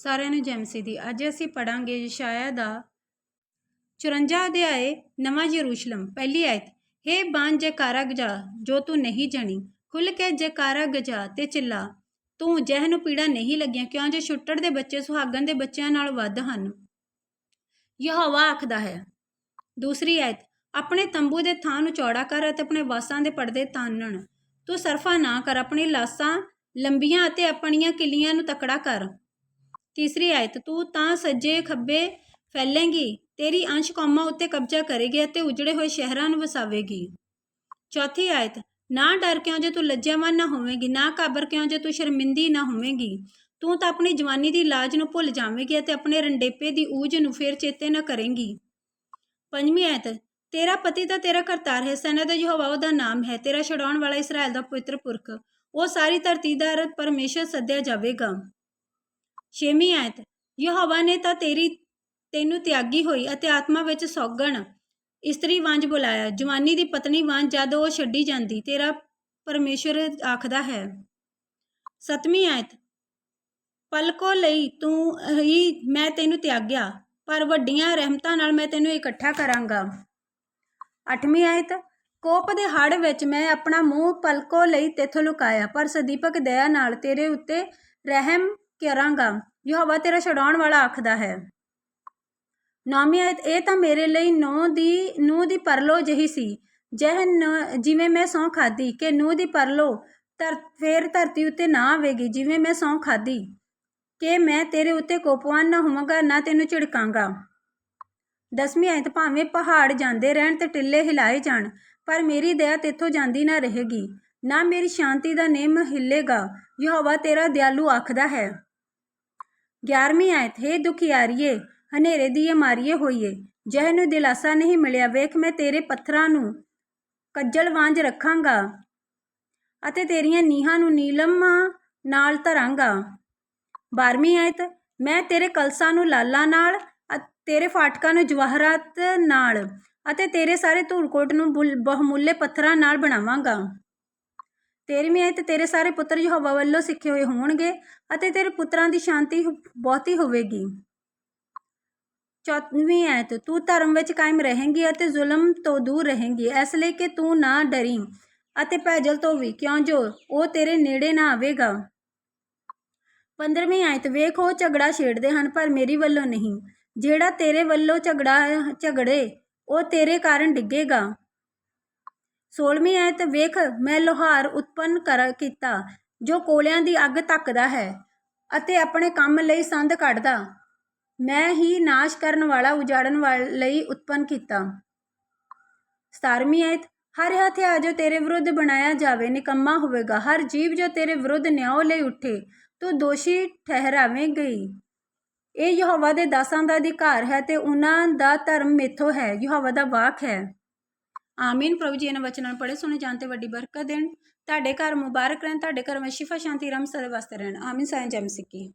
ਸਾਰਿਆਂ ਨੂੰ ਜੈਮਸੀ ਦੀ। ਅੱਜ ਅਸੀਂ ਪੜਾਂਗੇ ਯਸ਼ਾਇਆ ਦਾ 54 ਅਧਿਆਏ, ਨਵਾਂ ਯਰੂਸ਼ਲਮ, ਪਹਿਲੀ ਆਇਤ। ਹੇ ਬਾਣ ਜੈਕਾਰਾ ਗਜਾ, ਜੋ ਤੂੰ ਨਹੀਂ ਜਾਣੀ ਖੁੱਲ ਕੇ ਜੈਕਾਰਾ ਗਜਾ ਤੇ ਚਿੱਲਾ। ਤੂੰ ਜਹ ਨੂੰ ਪੀੜਾ ਨਹੀਂ ਲੱਗੀਆਂ, ਕਿਉਂ ਜੇ ਛੁੱਟੜ ਦੇ ਬੱਚੇ ਸੁਹਾਗਣ ਦੇ ਬੱਚਿਆਂ ਨਾਲ ਵੱਧ ਹਨ? ਯਹੋਵਾ ਆਖਦਾ ਹੈ, ਦੂਸਰੀ ਆਇਤ, ਆਪਣੇ ਤੰਬੂ ਦੇ ਥਾਂ ਨੂੰ ਚੌੜਾ ਕਰ ਅਤੇ ਆਪਣੇ ਵਾਸਾਂ ਦੇ ਪਰਦੇ ਤਾਨਣ। ਤੂੰ ਸਰਫਾ ਨਾ ਕਰ, ਆਪਣੀ ਲਾਸਾਂ ਲੰਬੀਆਂ ਅਤੇ ਆਪਣੀਆਂ ਕਿੱਲੀਆਂ ਨੂੰ ਤਕੜਾ ਕਰ। ਤੀਸਰੀ ਆਇਤ, ਤੂੰ ਤਾਂ ਸੱਜੇ ਖੱਬੇ ਫੈਲੇਂਗੀ, ਤੇਰੀ ਅੰਸ਼ ਕੌਮਾਂ ਉੱਤੇ ਕਬਜ਼ਾ ਕਰੇਗੀ ਅਤੇ ਉਜੜੇ ਹੋਏ ਸ਼ਹਿਰਾਂ ਨੂੰ ਵਸਾਵੇਗੀ। ਚੌਥੀ ਆਇਤ, ਨਾ ਡਰ ਕਿਉਂ ਜੇ ਤੂੰ ਲੱਜਿਆਵਾਨ ਨਾ ਹੋਵੇਂਗੀ, ਨਾ ਕਾਬਰ ਕਿਉਂ ਜੇ ਤੂੰ ਸ਼ਰਮਿੰਦੀ ਨਾ ਹੋਵੇਂਗੀ? ਤੂੰ ਤਾਂ ਆਪਣੀ ਜਵਾਨੀ ਦੀ ਲਾਜ ਨੂੰ ਭੁੱਲ ਜਾਵੇਂਗੀ ਅਤੇ ਆਪਣੇ ਰੰਡੇਪੇ ਦੀ ਊਜ ਨੂੰ ਫੇਰ ਚੇਤੇ ਨਾ ਕਰੇਂਗੀ। ਪੰਜਵੀਂ ਆਇਤ, ਤੇਰਾ ਪਤੀ ਤਾਂ ਤੇਰਾ ਕਰਤਾਰ ਹੈ, ਸੈਨਾ ਦਾ ਯਹੋਵਾ ਉਹਦਾ ਨਾਮ ਹੈ, ਤੇਰਾ ਛਡਾਉਣ ਵਾਲਾ ਇਸਰਾਇਲ ਦਾ ਪਵਿੱਤਰ ਪੁਰਖ। ਉਹ ਸਾਰੀ ਧਰਤੀ ਦਾ ਪਰਮੇਸ਼ਰ ਸੱਦਿਆ ਜਾਵੇਗਾ। ਛੇਵੀਂ ਆਇਤ, ਯਹੋਵਾ ਨੇ ਤਾਂ ਤੇਰੀ, ਤੈਨੂੰ ਤਿਆਗੀ ਹੋਈ ਅਤੇ ਆਤਮਾ ਵਿੱਚ ਸੌਗਣ, ਇਸਤਰੀ ਵਾਂਝ ਬੁਲਾਇਆ। ਜਵਾਨੀ ਦੀ ਪਤਨੀ ਵਾਂਝ ਜਦ ਉਹ ਛੱਡੀ ਜਾਂਦੀ, ਤੇਰਾ ਪਰਮੇਸ਼ਰ ਆਖਦਾ ਹੈ। ਸਤਵੀਂ ਆਇਤ, ਪਲਕੋ ਲਈ ਤੂੰ ਹੀ ਮੈਂ ਤੈਨੂੰ ਤਿਆਗਿਆ, ਪਰ ਵੱਡੀਆਂ ਰਹਿਮਤਾਂ ਨਾਲ ਮੈਂ ਤੈਨੂੰ ਇਕੱਠਾ ਕਰਾਂਗਾ। ਅੱਠਵੀਂ ਆਇਤ, ਕੋਪ ਦੇ ਹੜ ਵਿੱਚ ਮੈਂ ਆਪਣਾ ਮੂੰਹ ਪਲਕੋ ਲਈ ਤੇਥੋਂ ਲੁਕਾਇਆ, ਪਰ ਸਦੀਪਕ ਦਇਆ ਨਾਲ ਤੇਰੇ ਉੱਤੇ ਰਹਿਮ ਕਰਾਂਗਾ। ਯਹੋਵਾ ਤੇਰਾ ਛਡਾਉਣ ਵਾਲਾ ਆਖਦਾ ਹੈ। ਨੌਵੀਂ ਆਇਤ ਇਹ ਤਾਂ ਮੇਰੇ ਲਈ ਨੌ ਦੀ ਨੂੰ ਦੀ ਪਰਲੋ ਜਹੀ ਸੀ। ਜਹ ਜਿਵੇਂ ਮੈਂ ਸੌਂ ਖਾਦੀ ਕਿ ਨੂੰ ਦੀ ਪਰਲੋ ਧਰ, ਫੇਰ ਧਰਤੀ ਉੱਤੇ ਨਾ ਆਵੇਗੀ, ਜਿਵੇਂ ਮੈਂ ਸੌਂ ਖਾਦੀ ਕਿ ਮੈਂ ਤੇਰੇ ਉੱਤੇ ਕੋਪਵਾਨ ਨਾ ਹੋਵਾਂਗਾ, ਨਾ ਤੈਨੂੰ ਝਿੜਕਾਂਗਾ। ਦਸਵੀਂ ਆਇਤ, ਭਾਵੇਂ ਪਹਾੜ ਜਾਂਦੇ ਰਹਿਣ ਤੇ ਟਿੱਲੇ ਹਿਲਾਏ ਜਾਣ, ਪਰ ਮੇਰੀ ਦਇਆ ਤੇਥੋਂ ਜਾਂਦੀ ਨਾ ਰਹੇਗੀ। ਨਾ ਮੇਰੀ ਸ਼ਾਂਤੀ ਦਾ ਨੇਮ ਹਿੱਲੇਗਾ। ਯਹੋਵਾ ਤੇਰਾ ਦਿਆਲੂ ਆਖਦਾ ਹੈ। 11ਵੀਂ ਆਇਤ ਹੈ ਦੁਖਿਆਰੀਏ ਹਨੇਰੇ ਦੀਏ ਮਾਰੀਏ ਹੋਈਏ ਜਹ ਨੂੰ ਦਿਲਾਸਾ ਨਹੀਂ ਮਿਲਿਆ, ਵੇਖ ਮੈਂ ਤੇਰੇ ਪੱਥਰਾਂ ਨੂੰ ਕੱਜਲ ਵਾਂਝ ਰੱਖਾਂਗਾ ਅਤੇ ਤੇਰੀਆਂ ਨੀਹਾਂ ਨੂੰ ਨੀਲਮਾਂ ਨਾਲ ਧਰਾਂਗਾ। 12ਵੀਂ ਆਇਤ ਮੈਂ ਤੇਰੇ ਕਲਸਾਂ ਨੂੰ ਲਾਲਾਂ ਨਾਲ ਤੇਰੇ ਫਾਟਕਾਂ ਨੂੰ ਜਵਾਹਰਾਤ ਨਾਲ ਅਤੇ ਤੇਰੇ ਸਾਰੇ ਧੂਲਕੋਟ ਨੂੰ ਬਹੁਮੁੱਲੇ ਪੱਥਰਾਂ ਨਾਲ ਬਣਾਵਾਂਗਾ। ਤੇਰਵੀਂ ਆਇਤ ਤੇਰੇ ਸਾਰੇ ਪੁੱਤਰ ਯਹੋਵਾ ਵੱਲੋਂ ਸਿੱਖੇ ਹੋਏ ਹੋਣਗੇ ਅਤੇ ਤੇਰੇ ਪੁੱਤਰਾਂ ਦੀ ਸ਼ਾਂਤੀ ਬਹੁਤੀ ਹੋਵੇਗੀ। ਚੌਥਵੀਂ ਆਇਤ, ਤੂੰ ਧਰਮ ਵਿੱਚ ਕਾਇਮ ਰਹੇਂਗੀ ਅਤੇ ਜ਼ੁਲਮ ਤੋਂ ਦੂਰ ਰਹੇਂਗੀ, ਇਸ ਲਈ ਕਿ ਤੂੰ ਨਾ ਡਰੀ ਅਤੇ ਭੈਜਲ ਤੋਂ ਵੀ, ਕਿਉਂ ਜੋ ਉਹ ਤੇਰੇ ਨੇੜੇ ਨਾ ਆਵੇਗਾ। ਪੰਦਰਵੀਂ ਆਇਤ, ਵੇਖ, ਉਹ ਝਗੜਾ ਛੇੜਦੇ ਹਨ, ਪਰ ਮੇਰੀ ਵੱਲੋਂ ਨਹੀਂ। ਜਿਹੜਾ ਤੇਰੇ ਵੱਲੋਂ ਝਗੜਾ, ਝਗੜੇ, ਉਹ ਤੇਰੇ ਕਾਰਨ ਡਿੱਗੇਗਾ। ਸੋਲਵੀਂ ਐਤ ਵੇਖ ਮੈਂ ਲੋਹਾਰ ਉਤਪੰਨ ਕਰ ਕੀਤਾ, ਜੋ ਕੋਲਿਆਂ ਦੀ ਅੱਗ ਧੱਕਦਾ ਹੈ ਅਤੇ ਆਪਣੇ ਕੰਮ ਲਈ ਸੰਦ ਕੱਢਦਾ। ਮੈਂ ਹੀ ਨਾਸ਼ ਕਰਨ ਵਾਲਾ ਉਜਾੜਨ ਵਾਲੇ ਲਈ ਉਤਪੰਨ ਕੀਤਾ। 17ਵੀਂ ਐਤ, ਹਰ ਹਥਿਆਰ ਜੋ ਤੇਰੇ ਵਿਰੁੱਧ ਬਣਾਇਆ ਜਾਵੇ, ਨਿਕੰਮਾ ਹੋਵੇਗਾ। ਹਰ ਜੀਵ ਜੋ ਤੇਰੇ ਵਿਰੁੱਧ ਨਿਆਂ ਲਈ ਉੱਠੇ, ਤੂੰ ਦੋਸ਼ੀ ਠਹਿਰਾਵੇਂ ਗਈ। ਇਹ ਯਹੋਵਾ ਦੇ ਦਾਸਾਂ ਦਾ ਅਧਿਕਾਰ ਹੈ ਤੇ ਉਹਨਾਂ ਦਾ ਧਰਮ ਮੇਥੋਂ ਹੈ। ਯਹੋਵਾ ਦਾ ਵਾਕ ਹੈ। ਆਮੀਨ, ਪ੍ਰਭੂ ਜੀ ਇਹਨਾਂ ਵਚਨਾਂ ਨੂੰ ਪੜ੍ਹੇ, ਸੁਣੇ, ਜਾਣ ਤੇ ਵੱਡੀ ਬਰਕਤ ਦੇਣ। ਤੁਹਾਡੇ ਘਰ ਮੁਬਾਰਕ ਰਹਿਣ, ਤੁਹਾਡੇ ਘਰ ਵਿੱਚ ਸ਼ਿਫਾ ਸ਼ਾਂਤੀ ਰਮ ਸਦਾ ਵਾਸਤੇ ਰਹਿਣ। ਆਮੀਨ ਸਾਇੰ ਜੈ ਮਸੀਹ।